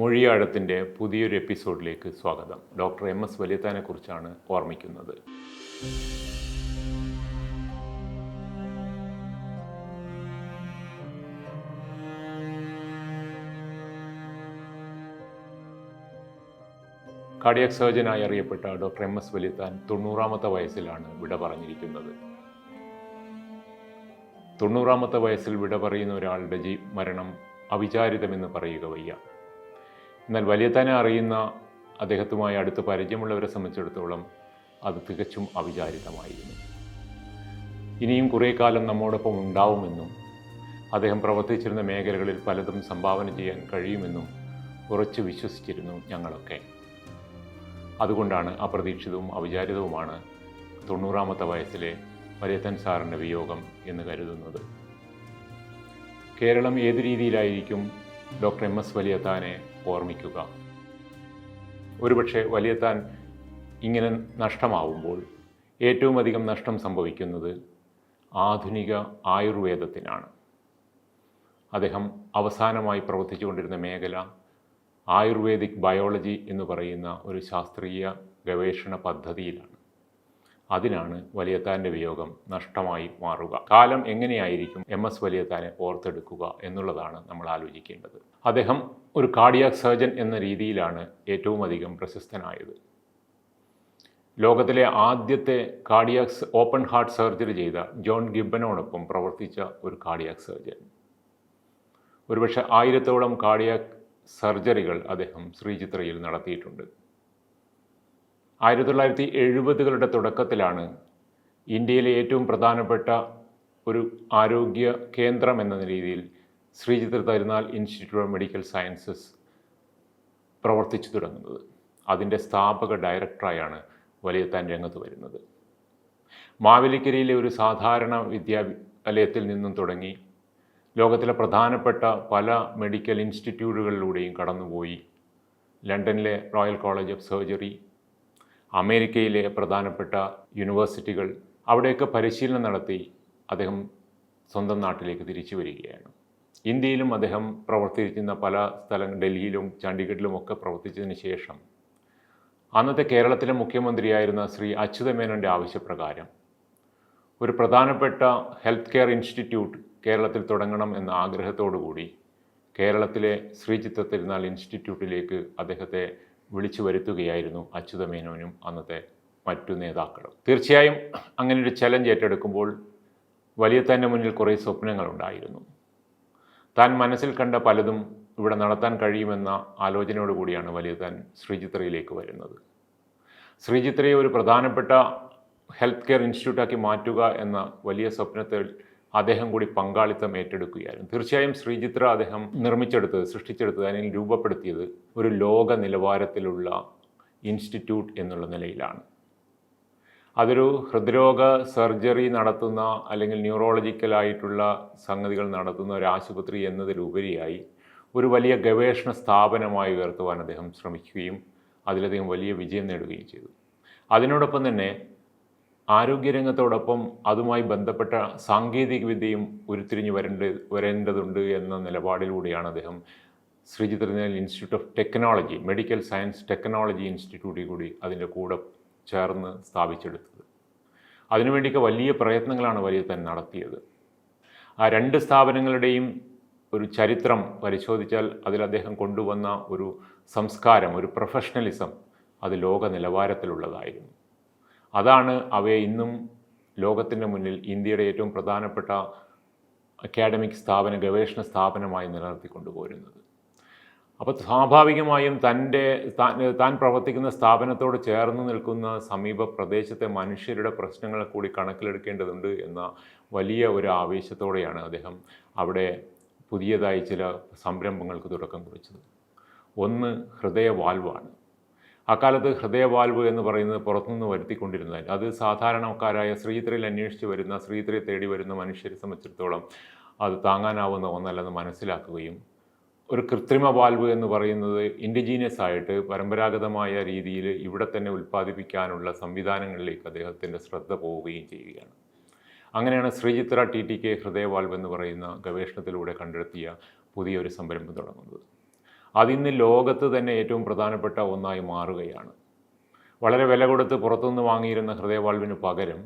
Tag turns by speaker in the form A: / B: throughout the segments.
A: മൊഴിയാഴത്തിന്റെ പുതിയൊരു എപ്പിസോഡിലേക്ക് സ്വാഗതം. ഡോക്ടർ എം എസ് വലിയത്താനെ കുറിച്ചാണ് ഓർമ്മിക്കുന്നത്. കാർഡിയാക് സർജനായി അറിയപ്പെട്ട ഡോക്ടർ എം എസ് വലിയത്താൻ തൊണ്ണൂറാമത്തെ വയസ്സിലാണ് വിട പറഞ്ഞിരിക്കുന്നത്. തൊണ്ണൂറാമത്തെ വയസ്സിൽ വിട പറയുന്ന ഒരാളുടെ ജീ മരണം അവിചാരിതമെന്ന് പറയുക വയ്യ. എന്നാൽ വലിയത്തനെ അറിയുന്ന അദ്ദേഹത്തുമായി അടുത്ത് പരിചയമുള്ളവരെ സംബന്ധിച്ചിടത്തോളം അത് തികച്ചും അവിചാരിതമായിരുന്നു. ഇനിയും കുറേ കാലം നമ്മോടൊപ്പം ഉണ്ടാവുമെന്നും അദ്ദേഹം പ്രവർത്തിച്ചിരുന്ന മേഖലകളിൽ പലതും സംഭാവന ചെയ്യാൻ കഴിയുമെന്നും ഉറച്ചു വിശ്വസിച്ചിരുന്നു ഞങ്ങളൊക്കെ. അതുകൊണ്ടാണ് അപ്രതീക്ഷിതവും അവിചാരിതവുമാണ് തൊണ്ണൂറാമത്തെ വയസ്സിലെ വലിയത്തൻ സാറിന്റെ വിയോഗം എന്ന് കരുതുന്നത്. കേരളം ഏത് രീതിയിലായിരിക്കും ഡോക്ടർ എം എസ് വലിയത്താനെ ഓർമ്മിക്കുക. ഒരുപക്ഷെ വലിയ താൻ ഇങ്ങനെ നഷ്ടമാവുമ്പോൾ ഏറ്റവും അധികം നഷ്ടം സംഭവിക്കുന്നത് ആധുനിക ആയുർവേദത്തിനാണ്. അദ്ദേഹം അവസാനമായി പ്രവർത്തിച്ചുകൊണ്ടിരുന്ന മേഖല ആയുർവേദിക് ബയോളജി എന്ന് പറയുന്ന ഒരു ശാസ്ത്രീയ ഗവേഷണ പദ്ധതിയിലാണ്. അതിനാണ് വലിയത്താന്റെ വിയോഗം നഷ്ടമായി മാറുക. കാലം എങ്ങനെയായിരിക്കും എം എസ് വലിയത്താനെ ഓർത്തെടുക്കുക എന്നുള്ളതാണ് നമ്മൾ ആലോചിക്കേണ്ടത്. അദ്ദേഹം ഒരു കാർഡിയാക് സർജൻ എന്ന രീതിയിലാണ് ഏറ്റവും അധികം പ്രശസ്തനായത്. ലോകത്തിലെ ആദ്യത്തെ കാർഡിയാക് ഓപ്പൺ ഹാർട്ട് സർജറി ചെയ്ത ജോൺ ഗിബനോടൊപ്പം പ്രവർത്തിച്ച ഒരു കാർഡിയാക് സർജൻ ഒരുപക്ഷെ ആയിരത്തോളം കാർഡിയാക് സർജറികൾ അദ്ദേഹം ശ്രീചിത്രയിൽ നടത്തിയിട്ടുണ്ട്. ആയിരത്തി തൊള്ളായിരത്തി എഴുപതുകളുടെ തുടക്കത്തിലാണ് ഇന്ത്യയിലെ ഏറ്റവും പ്രധാനപ്പെട്ട ഒരു ആരോഗ്യ കേന്ദ്രം എന്ന രീതിയിൽ Sree Chitra Thirunal institute of medical sciences പ്രവർത്തിച്ചു തുടങ്ങുന്നത്. അതിന്റെ സ്ഥാപക ഡയറക്ടറായാണ് വലിയത്താൻ രംഗത്ത് വരുന്നത്. മാവേലിക്കരയിലെ ഒരു സാധാരണ വിദ്യാലയത്തിൽ നിന്നും തുടങ്ങി ലോകത്തിലെ പ്രധാനപ്പെട്ട പല മെഡിക്കൽ ഇൻസ്റ്റിറ്റ്യൂട്ടുകളിലൂടെയും കടന്നുപോയി. ലണ്ടനിലെ റോയൽ കോളേജ് ഓഫ് സർജറി അമേരിക്കയിലെ പ്രധാനപ്പെട്ട യൂണിവേഴ്സിറ്റികൾ അവിടെയൊക്കെ പരിശീലനം നടത്തി അദ്ദേഹം സ്വന്തം നാട്ടിലേക്ക് തിരിച്ചു വരികയാണ്. ഇന്ത്യയിലും അദ്ദേഹം പ്രവർത്തിച്ചിരുന്ന പല സ്ഥലങ്ങൾ ഡൽഹിയിലും ചണ്ഡീഗഡിലുമൊക്കെ പ്രവർത്തിച്ചതിന് ശേഷം അന്നത്തെ കേരളത്തിലെ മുഖ്യമന്ത്രിയായിരുന്ന ശ്രീ അച്യുതമേനോന്റെ ആവശ്യപ്രകാരം ഒരു പ്രധാനപ്പെട്ട ഹെൽത്ത് കെയർ ഇൻസ്റ്റിറ്റ്യൂട്ട് കേരളത്തിൽ തുടങ്ങണം എന്ന ആഗ്രഹത്തോടുകൂടി കേരളത്തിലെ ശ്രീചിത്ര തിരുനാൾ ഇൻസ്റ്റിറ്റ്യൂട്ടിലേക്ക് അദ്ദേഹത്തെ വിളിച്ചു വരുത്തുകയായിരുന്നു അച്യുതമേനോനും അന്നത്തെ മറ്റു നേതാക്കളും. തീർച്ചയായും അങ്ങനെ ഒരു ചലഞ്ച് ഏറ്റെടുക്കുമ്പോൾ വലിയ തന്നെ മുന്നിൽ കുറേ സ്വപ്നങ്ങളുണ്ടായിരുന്നു. താൻ മനസ്സിൽ കണ്ട പലതും ഇവിടെ നടത്താൻ കഴിയുമെന്ന ആലോചനയോട് കൂടിയാണ് വലിയ താൻ ശ്രീചിത്രയിലേക്ക് വരുന്നത്. ശ്രീചിത്രയെ ഒരു പ്രധാനപ്പെട്ട ഹെൽത്ത് കെയർ ഇൻസ്റ്റിറ്റ്യൂട്ടാക്കി മാറ്റുക എന്ന വലിയ സ്വപ്നത്തിൽ അദ്ദേഹം കൂടി പങ്കാളിത്തം ഏറ്റെടുക്കുകയായിരുന്നു. തീർച്ചയായും ശ്രീചിത്ര അദ്ദേഹം നിർമ്മിച്ചെടുത്തത് സൃഷ്ടിച്ചെടുത്തത് അല്ലെങ്കിൽ രൂപപ്പെടുത്തിയത് ഒരു ലോക നിലവാരത്തിലുള്ള ഇൻസ്റ്റിറ്റ്യൂട്ട് എന്നുള്ള നിലയിലാണ്. അതൊരു ഹൃദ്രോഗ സർജറി നടത്തുന്ന അല്ലെങ്കിൽ ന്യൂറോളജിക്കലായിട്ടുള്ള സംഗതികൾ നടത്തുന്ന ഒരു ആശുപത്രി എന്നതിലുപരിയായി ഒരു വലിയ ഗവേഷണ സ്ഥാപനമായി ഉയർത്തുവാൻ അദ്ദേഹം ശ്രമിക്കുകയും അതിലധികം വലിയ വിജയം നേടുകയും ചെയ്തു. അതിനോടൊപ്പം തന്നെ ആരോഗ്യരംഗത്തോടൊപ്പം അതുമായി ബന്ധപ്പെട്ട സാങ്കേതിക വിദ്യയും ഉരുത്തിരിഞ്ഞു വരേണ്ട വരേണ്ടതുണ്ട് എന്ന നിലപാടിലൂടെയാണ് അദ്ദേഹം ശ്രീചിത്രനാൽ institute of technology medical science technology ഇൻസ്റ്റിറ്റ്യൂട്ടിൽ കൂടി അതിന്റെ കൂടെ ചേർന്ന് സ്ഥാപിച്ചെടുത്തത്. അതിനുവേണ്ടിയൊക്കെ വലിയ പ്രയത്നങ്ങളാണ് വലിയ തന്നെ നടത്തിയത്. ആ രണ്ട് സ്ഥാപനങ്ങളുടെയും ഒരു ചരിത്രം പരിശോധിച്ചാൽ അതിൽ അദ്ദേഹം കൊണ്ടുവന്ന ഒരു സംസ്കാരം ഒരു പ്രൊഫഷണലിസം അത് ലോക നിലവാരത്തിലുള്ളതായിരുന്നു. അതാണ് അവയെ ഇന്നും ലോകത്തിന്റെ മുന്നിൽ ഇന്ത്യയുടെ ഏറ്റവും പ്രധാനപ്പെട്ട അക്കാഡമിക് സ്ഥാപന ഗവേഷണ സ്ഥാപനമായി നിലനിർത്തിക്കൊണ്ടുപോരുന്നത്. അപ്പോൾ സ്വാഭാവികമായും തന്റെ താൻ പ്രവർത്തിക്കുന്ന സ്ഥാപനത്തോട് ചേർന്ന് നിൽക്കുന്ന സമീപ പ്രദേശത്തെ മനുഷ്യരുടെ പ്രശ്നങ്ങളെ കൂടി കണക്കിലെടുക്കേണ്ടതുണ്ട് എന്ന വലിയ ഒരു ആവേശത്തോടെയാണ് അദ്ദേഹം അവിടെ പുതിയതായി ചില സംരംഭങ്ങൾക്ക് തുടക്കം കുറിച്ചത്. ഒന്ന് ഹൃദയവാൽവാണ് അക്കാലത്ത് ഹൃദയവാൽവ് എന്ന് പറയുന്നത് പുറത്തുനിന്ന് വരുത്തിക്കൊണ്ടിരുന്നതിന് അത് സാധാരണക്കാരായ സ്ത്രീത്രയിൽ അന്വേഷിച്ച് വരുന്ന സ്ത്രീത്രയെ തേടി വരുന്ന മനുഷ്യരെ സംബന്ധിച്ചിടത്തോളം അത് താങ്ങാനാവുന്ന ഒന്നല്ലെന്ന് മനസ്സിലാക്കുകയും ഒരു കൃത്രിമ വാൽവ് എന്ന് പറയുന്നത് ഇൻഡിജീനിയസ് ആയിട്ട് പരമ്പരാഗതമായ രീതിയിൽ ഇവിടെ തന്നെ ഉൽപ്പാദിപ്പിക്കാനുള്ള സംവിധാനങ്ങളിലേക്ക് അദ്ദേഹത്തിന്റെ ശ്രദ്ധ പോവുകയും ചെയ്യുകയാണ്. അങ്ങനെയാണ് ശ്രീചിത്ര ടി ടി കെ ഹൃദയവാൽവ് എന്ന് പറയുന്ന ഗവേഷണത്തിലൂടെ കണ്ടെത്തിയ പുതിയൊരു സംരംഭം തുടങ്ങുന്നത്. അതിന്ന് ലോകത്ത് തന്നെ ഏറ്റവും പ്രധാനപ്പെട്ട ഒന്നായി മാറുകയാണ്. വളരെ വില കൊടുത്ത് പുറത്തുനിന്ന് വാങ്ങിയിരുന്ന ഹൃദയവാൾവിന് പകരം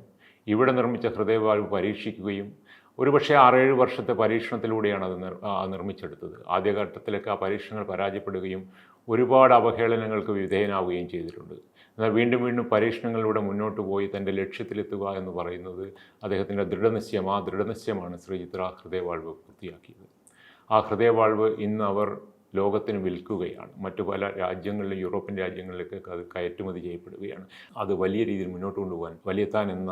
A: ഇവിടെ നിർമ്മിച്ച ഹൃദയവാൾവ് പരീക്ഷിക്കുകയും ഒരുപക്ഷെ ആറേഴ് വർഷത്തെ പരീക്ഷണത്തിലൂടെയാണ് അത് നിർമ്മിച്ചെടുത്തത്. ആദ്യഘട്ടത്തിലൊക്കെ ആ പരീക്ഷണങ്ങൾ പരാജയപ്പെടുകയും ഒരുപാട് അവഹേളനങ്ങൾക്ക് വിധേയനാവുകയും ചെയ്തിട്ടുണ്ട്. എന്നാൽ വീണ്ടും വീണ്ടും പരീക്ഷണങ്ങളിലൂടെ മുന്നോട്ട് പോയി തന്റെ ലക്ഷ്യത്തിലെത്തുക എന്ന് പറയുന്നത് അദ്ദേഹത്തിന്റെ ദൃഢനിശ്ചയം ആ ദൃഢനിശ്ചയമാണ് ശ്രീചിത്ര ഹൃദയവാൾവ് പൂർത്തിയാക്കിയത്. ആ ഹൃദയവാൾവ് ഇന്ന് അവർ ലോകത്തിന് വിൽക്കുകയാണ്. മറ്റു പല രാജ്യങ്ങളിലും യൂറോപ്യൻ രാജ്യങ്ങളിലേക്കൊക്കെ അത് കയറ്റുമതി ചെയ്യപ്പെടുകയാണ്. അത് വലിയ രീതിയിൽ മുന്നോട്ട് കൊണ്ടുപോകാൻ വലിയത്താൻ എന്ന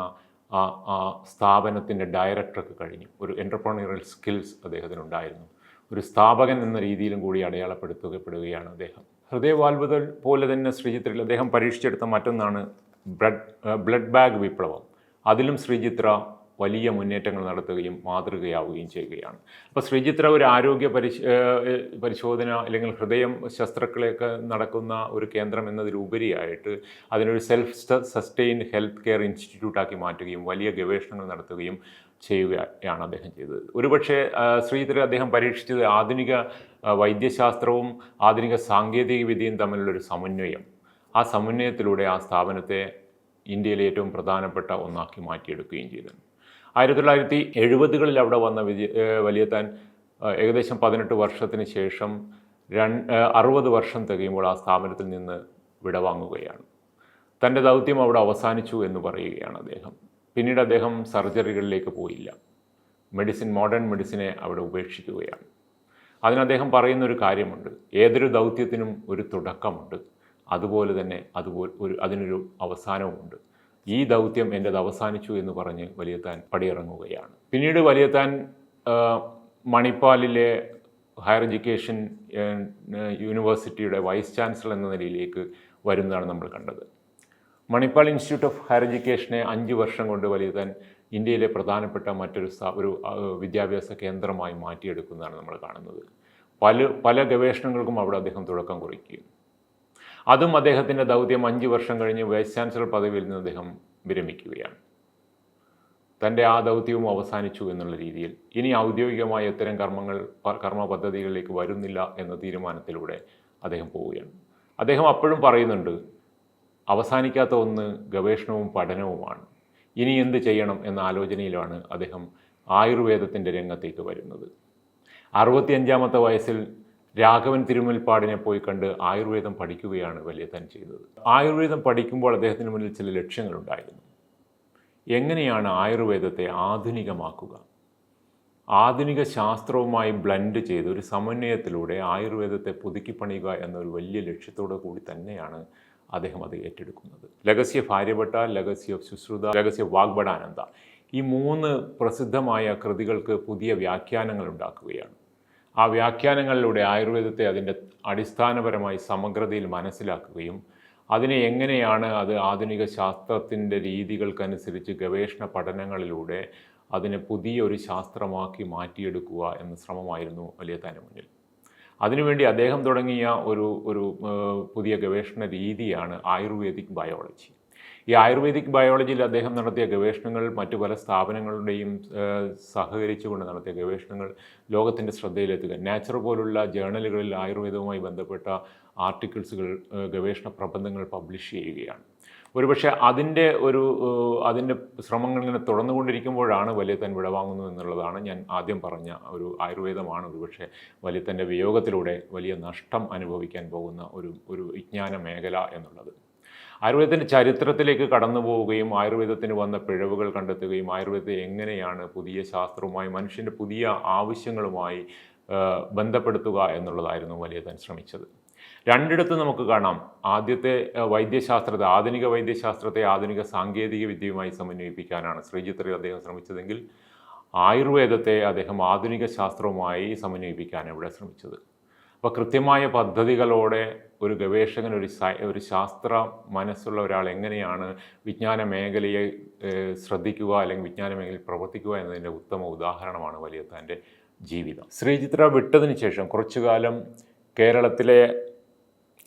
A: ആ ആ സ്ഥാപനത്തിന്റെ ഡയറക്ടർക്ക് കഴിഞ്ഞു. ഒരു എന്റർപ്രണിയറൽ സ്കിൽസ് അദ്ദേഹത്തിനുണ്ടായിരുന്നു. ഒരു സ്ഥാപകൻ എന്ന രീതിയിലും കൂടി അടയാളപ്പെടുത്തപ്പെടുകയാണ് അദ്ദേഹം. ഹൃദയവാൽവുകൾ പോലെ തന്നെ ശ്രീചിത്രയിൽ അദ്ദേഹം പരീക്ഷിച്ചെടുത്ത മറ്റൊന്നാണ് ബ്ലഡ് ബ്ലഡ് ബാഗ് വിപ്ലവം. അതിലും ശ്രീചിത്ര വലിയ മുന്നേറ്റങ്ങൾ നടത്തുകയും മാതൃകയാവുകയും ചെയ്യുകയാണ്. അപ്പോൾ ശ്രീചിത്ര ഒരു ആരോഗ്യ പരിശോ പരിശോധന അല്ലെങ്കിൽ ഹൃദയം ശസ്ത്രക്രിയയൊക്കെ നടക്കുന്ന ഒരു കേന്ദ്രം എന്നതിലുപരിയായിട്ട് അതിനൊരു സെൽഫ് സസ്റ്റെയിൻഡ് ഹെൽത്ത് കെയർ ഇൻസ്റ്റിറ്റ്യൂട്ടാക്കി മാറ്റുകയും വലിയ ഗവേഷണങ്ങൾ നടത്തുകയും ചെയ്യുകയാണ് അദ്ദേഹം ചെയ്തത്. ഒരുപക്ഷെ ശ്രീധര അദ്ദേഹം പരീക്ഷിച്ചത് ആധുനിക വൈദ്യശാസ്ത്രവും ആധുനിക സാങ്കേതിക വിദ്യയും തമ്മിലുള്ളൊരു സമന്വയം. ആ സമന്വയത്തിലൂടെ ആ സ്ഥാപനത്തെ ഇന്ത്യയിലെ ഏറ്റവും പ്രധാനപ്പെട്ട ഒന്നാക്കി മാറ്റിയെടുക്കുകയും ചെയ്തു ആയിരത്തി തൊള്ളായിരത്തി എഴുപതുകളിൽ അവിടെ വന്ന വിജയ വലിയ വലിയത്താൻ ഏകദേശം പതിനെട്ട് വർഷത്തിന് ശേഷം രണ്ട് അറുപത് വർഷം തികയുമ്പോൾ ആ സ്ഥാപനത്തിൽ നിന്ന് വിടവാങ്ങുകയാണ് തന്റെ ദൗത്യം അവിടെ അവസാനിച്ചു എന്ന് പറയുകയാണ് അദ്ദേഹം. പിന്നീട് അദ്ദേഹം സർജറികളിലേക്ക് പോയില്ല. മെഡിസിൻ മോഡേൺ മെഡിസിനെ അവിടെ ഉപേക്ഷിക്കുകയാണ്. അതിന് അദ്ദേഹം പറയുന്ന ഒരു കാര്യമുണ്ട്. ഏതൊരു ദൗത്യത്തിനും ഒരു തുടക്കമുണ്ട്. അതുപോലെ തന്നെ അതുപോലെ ഒരു അതിനൊരു അവസാനവുമുണ്ട്. ഈ ദൗത്യം എന്റെത് അവസാനിച്ചു എന്ന് പറഞ്ഞ് വലിയത്താൻ പടിയിറങ്ങുകയാണ്. പിന്നീട് വലിയത്താൻ മണിപ്പാലിലെ ഹയർ എഡ്യൂക്കേഷൻ യൂണിവേഴ്സിറ്റിയുടെ വൈസ് ചാൻസലർ എന്ന നിലയിലേക്ക് വരുന്നതാണ് നമ്മൾ കണ്ടത്. മണിപ്പാൽ ഇൻസ്റ്റിറ്റ്യൂട്ട് ഓഫ് ഹയർ എഡ്യൂക്കേഷനെ അഞ്ച് വർഷം കൊണ്ട് വലിയതാൻ ഇന്ത്യയിലെ പ്രധാനപ്പെട്ട മറ്റൊരു ഒരു വിദ്യാഭ്യാസ കേന്ദ്രമായി മാറ്റിയെടുക്കുന്നതാണ് നമ്മൾ കാണുന്നത്. പല പല ഗവേഷണങ്ങൾക്കും അവിടെ അദ്ദേഹം തുടക്കം കുറിക്കുകയും അതും അദ്ദേഹത്തിന്റെ ദൗത്യം അഞ്ച് വർഷം കഴിഞ്ഞ് വൈസ് ചാൻസലർ പദവിയിൽ നിന്ന് അദ്ദേഹം വിരമിക്കുകയാണ്. തന്റെ ആ ദൗത്യവും അവസാനിച്ചു എന്നുള്ള രീതിയിൽ. ഇനി ഔദ്യോഗികമായ ഇത്തരം കർമ്മങ്ങൾ കർമ്മ പദ്ധതികളിലേക്ക് വരുന്നില്ല എന്ന തീരുമാനത്തിലൂടെ അദ്ദേഹം പോവുകയാണ്. അദ്ദേഹം അപ്പോഴും പറയുന്നുണ്ട് അവസാനിക്കാത്ത ഒന്ന് ഗവേഷണവും പഠനവുമാണ്. ഇനി എന്ത് ചെയ്യണം എന്ന ആലോചനയിലാണ് അദ്ദേഹം ആയുർവേദത്തിന്റെ രംഗത്തേക്ക് വരുന്നത്. അറുപത്തിയഞ്ചാമത്തെ വയസ്സിൽ രാഘവൻ തിരുമുൽപ്പാടിനെ പോയി കണ്ട് ആയുർവേദം പഠിക്കുകയാണ് വലിയതൻ ചെയ്തത്. ആയുർവേദം പഠിക്കുമ്പോൾ അദ്ദേഹത്തിന് മുന്നിൽ ചില ലക്ഷ്യങ്ങളുണ്ടായിരുന്നു. എങ്ങനെയാണ് ആയുർവേദത്തെ ആധുനികമാക്കുക? ആധുനിക ശാസ്ത്രവുമായി ബ്ലെൻഡ് ചെയ്ത് ഒരു സമന്വയത്തിലൂടെ ആയുർവേദത്തെ പുതുക്കിപ്പണിയുക എന്നൊരു വലിയ ലക്ഷ്യത്തോടു കൂടി തന്നെയാണ് അദ്ദേഹം അത് ഏറ്റെടുക്കുന്നത്. Legacy of Aryabhata legacy of Sushruta legacy of Vagbhatananda ഈ മൂന്ന് പ്രസിദ്ധമായ കൃതികൾക്ക് പുതിയ വ്യാഖ്യാനങ്ങൾ ഉണ്ടാക്കുകയാണ്. ആ വ്യാഖ്യാനങ്ങളിലൂടെ ആയുർവേദത്തെ അതിന്റെ അടിസ്ഥാനപരമായി സമഗ്രതയിൽ മനസ്സിലാക്കുകയും അതിനെ എങ്ങനെയാണ് അത് ആധുനിക ശാസ്ത്രത്തിന്റെ രീതികൾക്കനുസരിച്ച് ഗവേഷണ പഠനങ്ങളിലൂടെ അതിനെ പുതിയൊരു ശാസ്ത്രമാക്കി മാറ്റിയെടുക്കുക എന്ന ശ്രമമായിരുന്നു വലിയത്താന്റെ മുന്നിൽ. അതിനുവേണ്ടി അദ്ദേഹം തുടങ്ങിയ ഒരു ഒരു പുതിയ ഗവേഷണ രീതിയാണ് ആയുർവേദിക് ബയോളജി. ഈ ആയുർവേദിക് ബയോളജിയിൽ അദ്ദേഹം നടത്തിയ ഗവേഷണങ്ങൾ മറ്റു പല സ്ഥാപനങ്ങളുടെയും സഹകരിച്ചുകൊണ്ട് നടത്തിയ ഗവേഷണങ്ങൾ ലോകത്തിന്റെ ശ്രദ്ധയിലെത്തുക. നാച്ചർ പോലുള്ള ജേണലുകളിൽ ആയുർവേദവുമായി ബന്ധപ്പെട്ട ആർട്ടിക്കിൾസുകൾ ഗവേഷണ പ്രബന്ധങ്ങൾ പബ്ലിഷ് ചെയ്യുകയാണ്. ഒരുപക്ഷെ അതിന്റെ ഒരു അതിന്റെ ശ്രമങ്ങൾ ഇങ്ങനെ തുടർന്നുകൊണ്ടിരിക്കുമ്പോഴാണ് വലിയത്തൻ വിടവാങ്ങുന്നു എന്നുള്ളതാണ് ഞാൻ ആദ്യം പറഞ്ഞ ഒരു ആയുർവേദമാണ്. ഒരുപക്ഷെ വലിയത്തന്റെ വിയോഗത്തിലൂടെ വലിയ നഷ്ടം അനുഭവിക്കാൻ പോകുന്ന ഒരു ഒരു വിജ്ഞാന മേഖല എന്നുള്ളത്. ആയുർവേദത്തിന്റെ ചരിത്രത്തിലേക്ക് കടന്നു പോവുകയും ആയുർവേദത്തിന് വന്ന പിഴവുകൾ കണ്ടെത്തുകയും ആയുർവേദത്തെ എങ്ങനെയാണ് പുതിയ ശാസ്ത്രവുമായി മനുഷ്യന്റെ പുതിയ ആവശ്യങ്ങളുമായി ബന്ധപ്പെടുത്തുക എന്നുള്ളതായിരുന്നു വലിയതൻ ശ്രമിച്ചത്. രണ്ടിടത്ത് നമുക്ക് കാണാം. ആദ്യത്തെ വൈദ്യശാസ്ത്രത്തെ ആധുനിക വൈദ്യശാസ്ത്രത്തെ ആധുനിക സാങ്കേതിക വിദ്യയുമായി സമന്വയിപ്പിക്കാനാണ് ശ്രീചിത്രയിൽ അദ്ദേഹം ശ്രമിച്ചതെങ്കിൽ ആയുർവേദത്തെ അദ്ദേഹം ആധുനിക ശാസ്ത്രവുമായി സമന്വയിപ്പിക്കാനാണ് ഇവിടെ ശ്രമിച്ചത്? അപ്പോൾ കൃത്യമായ പദ്ധതികളോടെ ഒരു ഗവേഷകൻ ഒരു ഒരു ശാസ്ത്ര മനസ്സുള്ള ഒരാൾ എങ്ങനെയാണ് വിജ്ഞാന മേഖലയെ ശ്രദ്ധിക്കുക അല്ലെങ്കിൽ വിജ്ഞാന മേഖലയിൽ പ്രവർത്തിക്കുക എന്നതിന്റെ ഉത്തമ ഉദാഹരണമാണ് വലിയത്താന്റെ ജീവിതം. ശ്രീചിത്ര വിട്ടതിന് ശേഷം കുറച്ചു കാലം കേരളത്തിലെ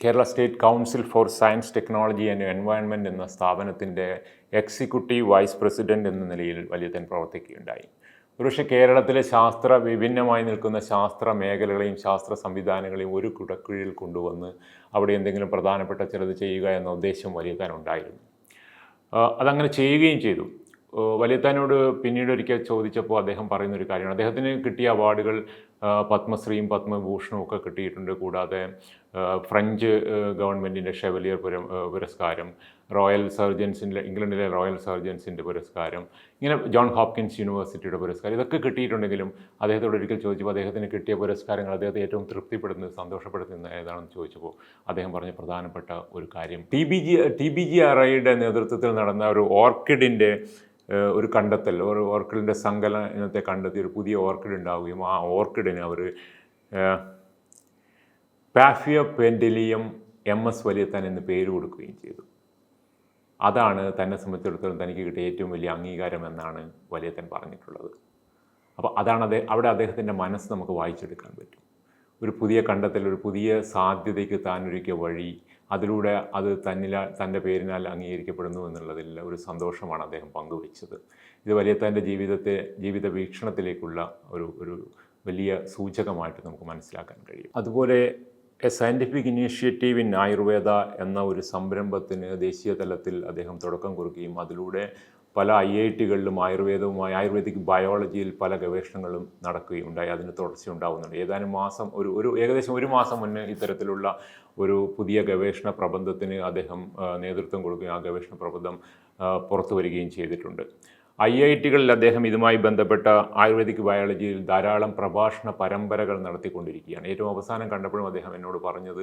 A: Kerala state council for science technology and environment എന്ന സ്ഥാപനത്തിന്റെ എക്സിക്യൂട്ടീവ് വൈസ് പ്രസിഡന്റ് എന്ന നിലയിൽ വലിയതൻ പ്രവർത്തിക്കുകയുണ്ടായി. ഒരുപക്ഷെ കേരളത്തിലെ ശാസ്ത്ര വിഭിന്നമായി നിൽക്കുന്ന ശാസ്ത്ര മേഖലകളെയും ശാസ്ത്ര സംവിധാനങ്ങളെയും ഒരു കുടക്കീഴിൽ കൊണ്ടുവന്ന് അവിടെ എന്തെങ്കിലും പ്രധാനപ്പെട്ട ചിലത് ചെയ്യുക എന്ന ഉദ്ദേശം വലിയത്താനുണ്ടായിരുന്നു അതങ്ങനെ ചെയ്യുകയും ചെയ്തു. വലിയത്താനോട് പിന്നീട് ഒരിക്കൽ ചോദിച്ചപ്പോൾ അദ്ദേഹം പറയുന്ന ഒരു കാര്യമാണ്. അദ്ദേഹത്തിന് കിട്ടിയ അവാർഡുകൾ പത്മശ്രീയും പത്മഭൂഷണും ഒക്കെ കിട്ടിയിട്ടുണ്ട്. കൂടാതെ ഫ്രഞ്ച് ഗവൺമെന്റിന്റെ ഷെവലിയർ പുര പുരസ്കാരം റോയൽ സർജൻസിന്റെ ഇംഗ്ലണ്ടിലെ റോയൽ സർജൻസിന്റെ പുരസ്കാരം ഇങ്ങനെ ജോൺ ഹോപ്കിൻസ് യൂണിവേഴ്സിറ്റിയുടെ പുരസ്കാരം ഇതൊക്കെ കിട്ടിയിട്ടുണ്ടെങ്കിലും അദ്ദേഹത്തോട് ഒരിക്കൽ ചോദിച്ചപ്പോൾ അദ്ദേഹത്തിന് കിട്ടിയ പുരസ്കാരങ്ങൾ അദ്ദേഹത്തെ ഏറ്റവും തൃപ്തിപ്പെടുന്നത് സന്തോഷപ്പെടുത്തുന്ന ഏതാണെന്ന് ചോദിച്ചപ്പോൾ അദ്ദേഹം പറഞ്ഞ പ്രധാനപ്പെട്ട ഒരു കാര്യം. T B G T B G R ഐയുടെ നേതൃത്വത്തിൽ നടന്ന ഒരു ഓർക്കിഡിന്റെ ഒരു കണ്ടെത്തൽ ഒരു ഓർക്കിഡിന്റെ സങ്കലനത്തെ കണ്ടെത്തി ഒരു പുതിയ ഓർക്കിഡ് ഉണ്ടാവുകയും ആ ഓർക്കിഡിനെ അവർ പാഫിയ പെൻഡിലിയം എം എസ് വലിയത്താൻ എന്ന് പേര് കൊടുക്കുകയും ചെയ്തു. അതാണ് തന്നെ സംബന്ധിച്ചിടത്തോളം തനിക്ക് കിട്ടിയ ഏറ്റവും വലിയ അംഗീകാരം എന്നാണ് വലിയത്തൻ പറഞ്ഞിട്ടുള്ളത്. അപ്പോൾ അതാണ് അദ്ദേഹം അവിടെ അദ്ദേഹത്തിന്റെ മനസ്സ് നമുക്ക് വായിച്ചെടുക്കാൻ പറ്റും. ഒരു പുതിയ കണ്ടെത്തൽ ഒരു പുതിയ സാധ്യതയ്ക്ക് താനൊരുക്കിയ വഴി അതിലൂടെ അത് തന്നിലാൽ തന്റെ പേരിനാൽ അംഗീകരിക്കപ്പെടുന്നു എന്നുള്ളതിൽ ഒരു സന്തോഷമാണ് അദ്ദേഹം പങ്കുവച്ചത്. ഇത് വലിയ തന്റെ ജീവിതത്തെ ജീവിത വീക്ഷണത്തിലേക്കുള്ള ഒരു ഒരു വലിയ സൂചകമായിട്ട് നമുക്ക് മനസ്സിലാക്കാൻ കഴിയും. അതുപോലെ a scientific initiative in Ayurveda എന്ന ഒരു സംരംഭത്തിന് ദേശീയ തലത്തിൽ അദ്ദേഹം തുടക്കം കുറിക്കുകയും അതിലൂടെ പല ഐ ഐ ടികളിലും ആയുർവേദവുമായി ആയുർവേദിക് ബയോളജിയിൽ പല ഗവേഷണങ്ങളും നടക്കുകയുണ്ടായി. അതിന് തുടർച്ചയുണ്ടാവുന്നുണ്ട് ഏതാനും മാസം ഒരു ഒരു ഏകദേശം ഒരു മാസം മുന്നേ ഇത്തരത്തിലുള്ള ഒരു പുതിയ ഗവേഷണ പ്രബന്ധത്തിന് അദ്ദേഹം നേതൃത്വം കൊടുക്കുകയും ആ ഗവേഷണ പ്രബന്ധം പുറത്തു വരികയും ചെയ്തിട്ടുണ്ട്. ഐ ഐ ടികളിൽ അദ്ദേഹം ഇതുമായി ബന്ധപ്പെട്ട ആയുർവേദിക് ബയോളജിയിൽ ധാരാളം പ്രഭാഷണ പരമ്പരകൾ നടത്തിക്കൊണ്ടിരിക്കുകയാണ്. ഏറ്റവും അവസാനം കണ്ടപ്പോഴും അദ്ദേഹം എന്നോട് പറഞ്ഞത്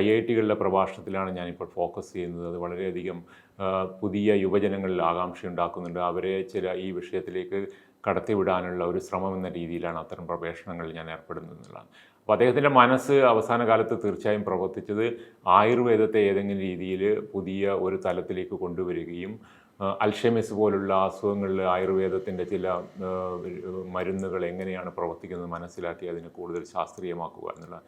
A: ഐ ഐ ടികളിലെ പ്രഭാഷണത്തിലാണ് ഞാനിപ്പോൾ ഫോക്കസ് ചെയ്യുന്നത്. അത് വളരെയധികം പുതിയ യുവജനങ്ങളിൽ ആകാംക്ഷ ഉണ്ടാക്കുന്നുണ്ട് അവരെ ചില ഈ വിഷയത്തിലേക്ക് കടത്തിവിടാനുള്ള ഒരു ശ്രമം എന്ന രീതിയിലാണ് അത്തരം പ്രവേശനങ്ങളിൽ ഞാൻ ഏർപ്പെടുന്നത് എന്നുള്ളതാണ്. അപ്പോൾ അദ്ദേഹത്തിന്റെ മനസ്സ് അവസാന കാലത്ത് തീർച്ചയായും പ്രവർത്തിച്ചത് ആയുർവേദത്തെ ഏതെങ്കിലും രീതിയിൽ പുതിയ ഒരു തലത്തിലേക്ക് കൊണ്ടുവരികയും അൽഷെമിസ് പോലുള്ള അസുഖങ്ങളിൽ ആയുർവേദത്തിന്റെ ചില മരുന്നുകൾ എങ്ങനെയാണ് പ്രവർത്തിക്കുന്നത് മനസ്സിലാക്കി അതിനെ കൂടുതൽ ശാസ്ത്രീയമാക്കുക എന്നുള്ള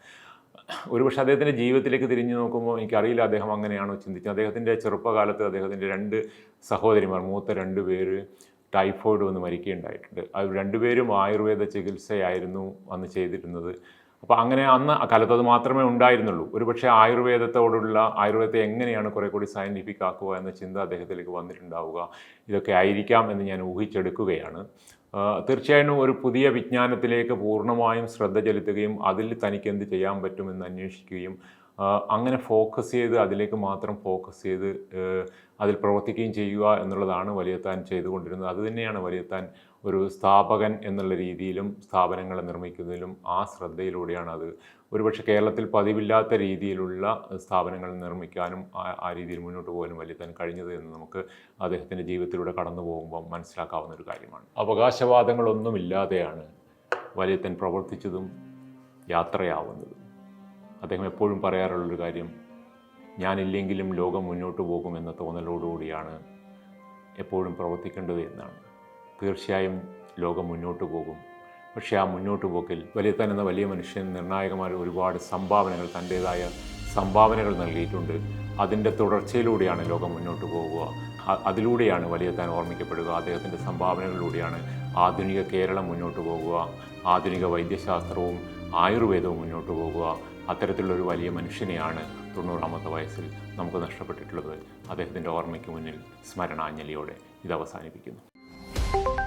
A: ഒരുപക്ഷെ അദ്ദേഹത്തിന്റെ ജീവിതത്തിലേക്ക് തിരിഞ്ഞു നോക്കുമ്പോൾ എനിക്കറിയില്ല അദ്ദേഹം അങ്ങനെയാണോ ചിന്തിച്ചത്. അദ്ദേഹത്തിന്റെ ചെറുപ്പകാലത്ത് അദ്ദേഹത്തിന്റെ രണ്ട് സഹോദരിമാർ മൂത്ത രണ്ട് പേര് ടൈഫോയിഡ് വന്ന് മരിക്കുകയുണ്ടായിട്ടുണ്ട്. അത് രണ്ടുപേരും ആയുർവേദ ചികിത്സയായിരുന്നു അന്ന് ചെയ്തിരുന്നത്. അപ്പോൾ അങ്ങനെ അന്ന് കാലത്ത് അത് മാത്രമേ ഉണ്ടായിരുന്നുള്ളൂ. ഒരുപക്ഷെ ആയുർവേദത്തോടുള്ള ആയുർവേദത്തെ എങ്ങനെയാണ് കുറെ കൂടി സയന്റിഫിക് ആക്കുക എന്ന ചിന്ത അദ്ദേഹത്തിലേക്ക് വന്നിട്ടുണ്ടാവുക ഇതൊക്കെ ആയിരിക്കാം എന്ന് ഞാൻ ഊഹിച്ചെടുക്കുകയാണ്. തീർച്ചയായും ഒരു പുതിയ വിജ്ഞാനത്തിലേക്ക് പൂർണമായും ശ്രദ്ധ ചെലുത്തുകയും അതിൽ തനിക്ക് എന്ത് ചെയ്യാൻ പറ്റുമെന്ന് അന്വേഷിക്കുകയും അങ്ങനെ ഫോക്കസ് ചെയ്ത് അതിലേക്ക് മാത്രം ഫോക്കസ് ചെയ്ത് അതിൽ പ്രവർത്തിക്കുകയും ചെയ്യുക എന്നുള്ളതാണ് വലിയത്താൻ ചെയ്തുകൊണ്ടിരുന്നത്. അതുതന്നെയാണ് വലിയത്താൻ ഒരു സ്ഥാപകൻ എന്നുള്ള രീതിയിലും സ്ഥാപനങ്ങളെ നിർമ്മിക്കുന്നതിലും ആ ശ്രദ്ധയിലൂടെയാണ് അത്. ഒരുപക്ഷെ കേരളത്തിൽ പതിവില്ലാത്ത രീതിയിലുള്ള സ്ഥാപനങ്ങൾ നിർമ്മിക്കാനും ആ- രീതിയിൽ മുന്നോട്ട് പോകാനും വലിയ തന്നെ കഴിഞ്ഞത് എന്ന് നമുക്ക് അദ്ദേഹത്തിന്റെ ജീവിതത്തിലൂടെ കടന്നു പോകുമ്പോൾ മനസ്സിലാക്കാവുന്ന ഒരു കാര്യമാണ്. അവകാശവാദങ്ങളൊന്നുമില്ലാതെയാണ് വലിയത്തൻ പ്രവർത്തിച്ചതും യാത്രയാവുന്നത്. അദ്ദേഹം എപ്പോഴും പറയാറുള്ളൊരു കാര്യം ഞാനില്ലെങ്കിലും ലോകം മുന്നോട്ട് പോകുമെന്ന തോന്നലോടുകൂടിയാണ് എപ്പോഴും പ്രവർത്തിക്കേണ്ടത് എന്നാണ്. തീർച്ചയായും ലോകം മുന്നോട്ട് പോകും. പക്ഷേ ആ മുന്നോട്ട് പോക്കിൽ വലിയ എന്ന വലിയ മനുഷ്യൻ നിർണായകമായ ഒരുപാട് സംഭാവനകൾ തന്റേതായ സംഭാവനകൾ നൽകിയിട്ടുണ്ട്. അതിന്റെ തുടർച്ചയിലൂടെയാണ് ലോകം മുന്നോട്ട് പോകുക. അതിലൂടെയാണ് വലിയത്താൻ ഓർമ്മിക്കപ്പെടുക. അദ്ദേഹത്തിന്റെ സംഭാവനകളിലൂടെയാണ് ആധുനിക കേരളം മുന്നോട്ട് പോകുക. ആധുനിക വൈദ്യശാസ്ത്രവും ആയുർവേദവും മുന്നോട്ട് പോകുക. അത്തരത്തിലുള്ളൊരു വലിയ മനുഷ്യനെയാണ് തൊണ്ണൂറാമത്തെ വയസ്സിൽ നമുക്ക് നഷ്ടപ്പെട്ടിട്ടുള്ളത്. അദ്ദേഹത്തിന്റെ ഓർമ്മയ്ക്ക് മുന്നിൽ സ്മരണാഞ്ജലിയോടെ ഇത് അവസാനിപ്പിക്കുന്നു. Thank you.